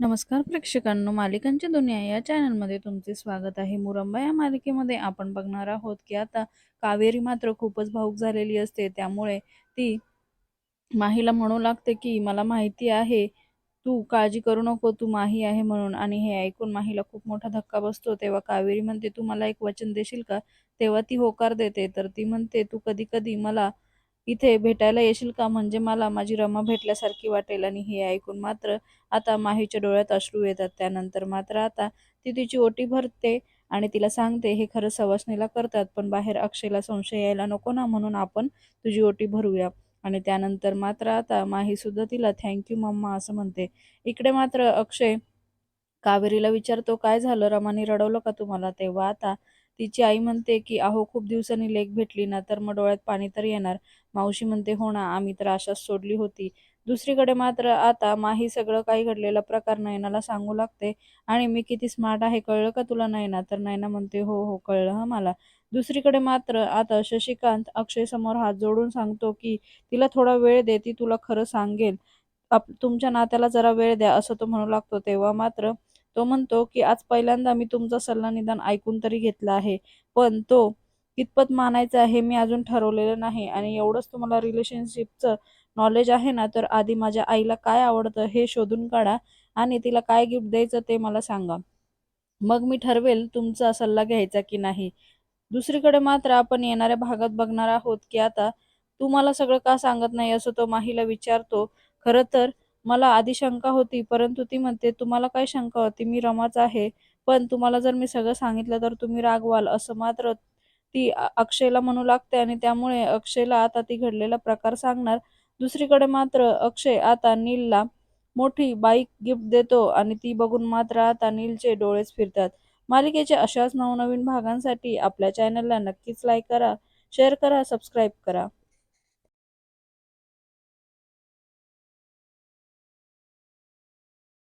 नमस्कार प्रेक्षकांनो मालिकांची दुनिया या चॅनलमध्ये तुमचे स्वागत आहे. मुरंबा या मालिकेमध्ये आपण बघणार आहोत की आता कावेरी मात्र खूपच भाऊक झालेली असते. त्यामुळे ती माहीला म्हणू लागते की मला माहिती आहे तू काळजी करू नको तू माही आहे म्हणून. आणि हे ऐकून माहीला खूप मोठा धक्का बसतो. तेव्हा कावेरी म्हणते तू मला एक वचन देशील का? तेव्हा ती होकार देते. तर ती म्हणते तू कधी कधी मला इथे भेटायला येशील का? म्हणजे मला माझी रमा भेटल्यासारखी वाटेल आणि हे ऐकून मात्र आता माहीच्या डोळ्यात अश्रू येतात. त्यानंतर मात्र आता ती तिची ओटी भरते आणि तिला सांगते हे खरं सवासणीला करतात पण बाहेर अक्षयला संशय यायला नको ना म्हणून आपण तुझी ओटी भरूया. आणि त्यानंतर मात्र आता माही सुद्धा तिला थँक्यू मम्मा असं म्हणते. इकडे मात्र अक्षय कावेरीला विचारतो काय झालं? रमाने रडवलं का तुम्हाला? तेव्हा आता तिची आई म्हणते की अहो खूप दिवसांनी लेख भेटली ना तर मग डोळ्यात पाणी तर येणार. मावशी म्हणते हो ना आम्ही तर आशाच सोडली होती. दुसरीकडे मात्र आता माही सगळं काही घडलेला प्रकार नयनाला सांगू लागते आणि मी किती स्मार्ट आहे कळलं का तुला नयना? तर नयना म्हणते हो हो कळलं हा मला. दुसरीकडे मात्र आता शशिकांत अक्षय समोर हात जोडून सांगतो की तिला थोडा वेळ दे ती तुला खरं सांगेल. आप तुमच्या नात्याला जरा वेळ द्या असं तो म्हणू लागतो. तेव्हा मात्र तो म्हणतो की आज पहिल्यांदा मी तुमचा सल्ला निदान ऐकून तरी घेतला आहे पण तो कितपत मानायचा हे मी अजून ठरवलेलं नाही आणि एवढंच तुम्हाला रिलेशनशिपचं नॉलेज आहे ना तर आधी माझ्या आईला काय आवडतं हे शोधून काढा आणि तिला काय गिफ्ट द्यायचं ते मला सांगा. मग मी ठरवेल तुमचा सल्ला घ्यायचा की नाही. दुसरीकडे मात्र आपण येणाऱ्या भागात बघणार आहोत की आता तू मला सगळं का सांगत नाही असं तो माहीला विचारतो. खरं तर मला आधी शंका होती परंतु ती म्हणते तुम्हाला काय शंका होती? मी रमाच आहे. पण तुम्हाला जर मी सगळं सांगितलं तर तुम्ही रागवाल. असं मात्र ती अक्षयला म्हणू लागते आणि त्यामुळे अक्षयला आता ती घडलेला प्रकार सांगणार. दुसरीकडे मात्र अक्षय आता नीलला मोठी बाईक गिफ्ट देतो आणि ती बघून मात्र आता नीलचे डोळेच फिरतात. मालिकेच्या अशाच नवनवीन भागांसाठी आपल्या चॅनलला नक्कीच लाईक करा शेअर करा सबस्क्राईब करा.